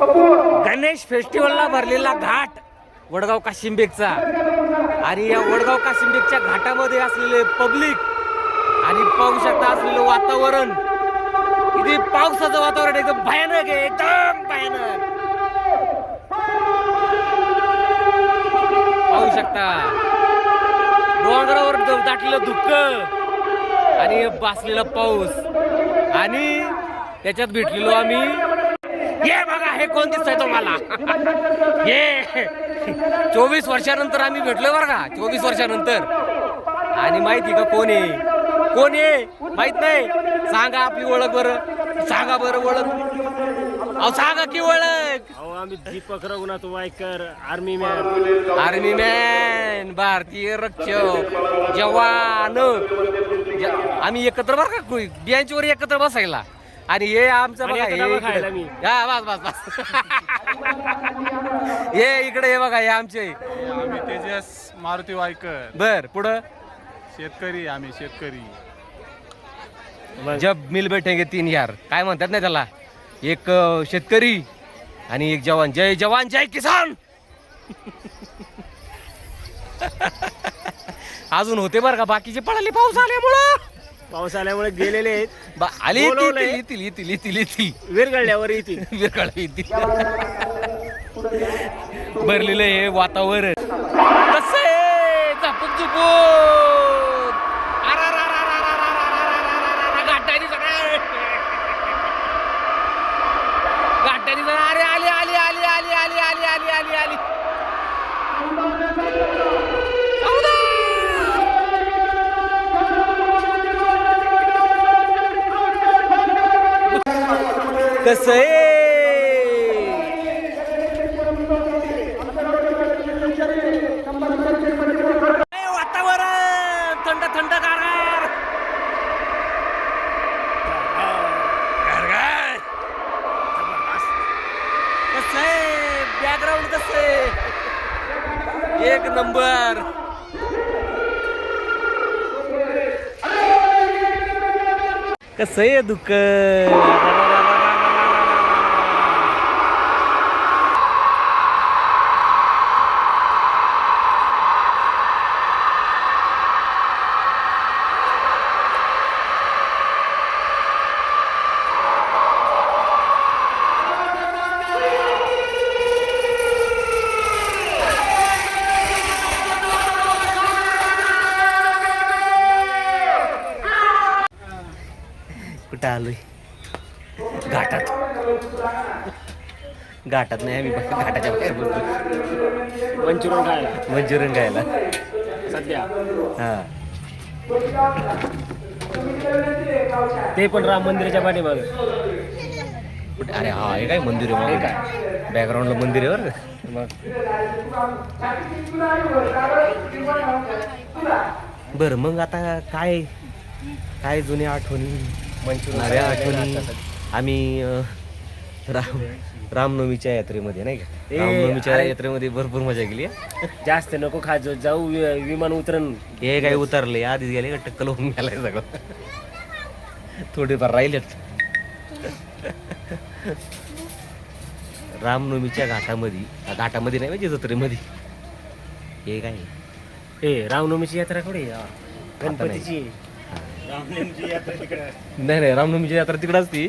गणेश फेस्टिवलला भरलेला घाट वडगाव काशिंबेगचा आणि या वडगाव काशिंबेगच्या घाटामध्ये असलेले पब्लिक आणि पाहू शकता असलेलं वातावरण. इथे पावसाचं वातावरण एकदम भयानक आहे एकदम भयानक. पाहू शकता. डोंगरावर दाटलेलं दुःख आणि बसलेला पाऊस. आणि त्याच्यात भेटलेलो आम्ही ये बघा हे कोण दिसतंय तुम्हाला? ये. चोवीस वर्षानंतर आम्ही भेटलो बरं का चोवीस वर्षानंतर. आणि माहिती का कोण आहे? कोण आहे? माहीत नाही. सांगा आपली ओळख बरं. सांगा बरं ओळख. अहो सांगा की ओळख. अहो आम्ही Deepak Raghunath Waikar army man army man भारतीय रक्षक जवान. ज- आम्ही एकत्र बरं का बेंच वर एकत्र बसायला? आणि हे आमचं आणि बघा आता हे डबा इकडे- खायला मी. हा, बस बस बस. हे इकडे हे बघा हे आमचे. आम्ही तेजस मारुती वायकर. बर पुढं? शेतकरी आम्ही शेतकरी. जब मिल बैठेंगे तीन यार. काय म्हणतात ना त्याला? एक अं, शेतकरी आणि एक जवान. जय जवान जय किसान! अजून होते बरं का? बाकीचे पळाले पाऊस आल्यामुळं. पाऊस आल्यामुळे गेलेले आहेत. बा- आले येतील बोलवलंय. येतील येतील येतील येतील विरगळल्यावर येतील. विरकाळ येतील. भरलेलं हे वातावरण. कसं आहे वातावरण! थंड थंड गार कसं आहे बॅकग्राऊंड कसं आहे एक नंबर. कसं आहे दुःख? कुठं आलोय. घाटात. घाटात नाही आम्ही बघ- घाटाच्या बाहेर बोलतो मंचुरियन खायला. मंचुरियन खायला. सध्या. हा. ते पण राम मंदिराच्या पाठीमागे. कुठे? अरे हा हे काय मंदिर आहे काय? बॅकग्राऊंडला मंदिर आहे बरं का? मग. बरं मग आता काय काय जुन्या आठवणी? नव्या आठवणी आम्ही राम रामनवमीच्या यात्रेमध्ये नाही का? रामनवमीच्या. यात्रेमध्ये भरपूर मजा केली हा. जास्त नको खा जाऊ विमान उतरण हे काय उतरले आधीच गेले का? टक्कल होऊन गेलाय सगळं. थोडेफार राहिलेत. रामनवमीच्या घाटामध्ये घाटामध्ये नाही म्हणजे जत्रेमध्ये. हे काय? ए रामनवमीची यात्रा कुठे. गणपतीची. नाही नाही रामनवमीची यात्रा तिकडे असती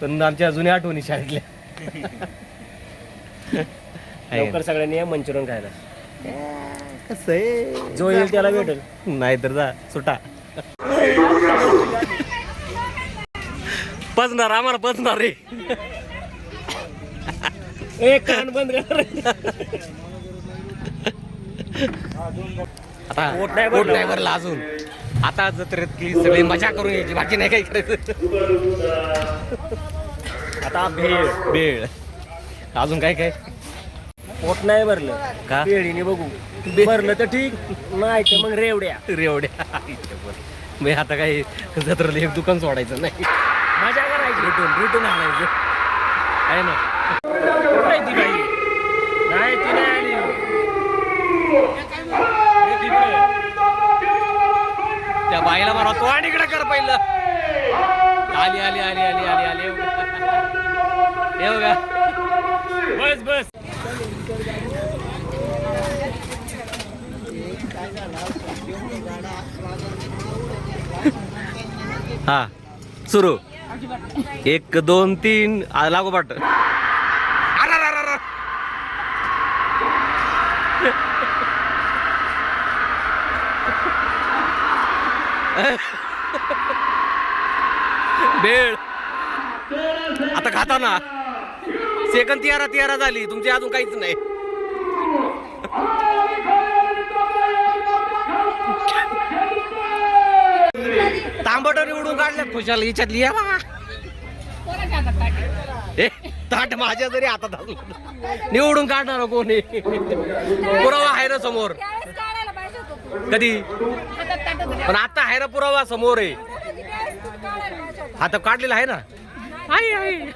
पण आमच्या जुन्या आठवणी शाळेतल्या. लवकर सगळ्यांनी या मंचुरियन खायला. कसं आहे? जो येईल त्याला भेटेल. नाहीतर जा सुटा. पचणार आम्हाला पचणार रे. ए कान बंद कर. आता. नाही भरलं. अजून. आता जत्रेत की सगळी मजा करून यायची बाकी नाही काही करायचं. आता भेळ. बेळ अजून काय काय? पोट नाही भरलं. का? पेढीने बघू. भरलं तर ठीक नाही तर मग रेवड्या. रेवड्या. मी आता काही जत्रेला एक दुकान सोडायचं नाही. मजा करायची. रिटून रिटून आणायचं. आहे ना? ती नाही ती नाही आली. तिकडे. त्या बाईला मारा तो आणि इकडे कर पहिलं. आली आली आली आली आली आली. येऊ का बस बस. हा सुरू. एक दोन तीन. आ, लागोपाठ भेळ बेळ. आता खाता ना. सेकंद तियारा तियारा झाली. तुमची अजून काहीच नाही. तांबट निवडून काढल्यात खुशाल. याच्यातली या बघा ए ताट माझ्या जरी आता निवडून काढणार कोणी पुरावा आहे ना समोर त्यावेळेस काढायला पाहिजे होतं तू. कधी? पण आता आहे ना पुरावा समोर आहे. आता काढलेला आहे ना? आहे आहे.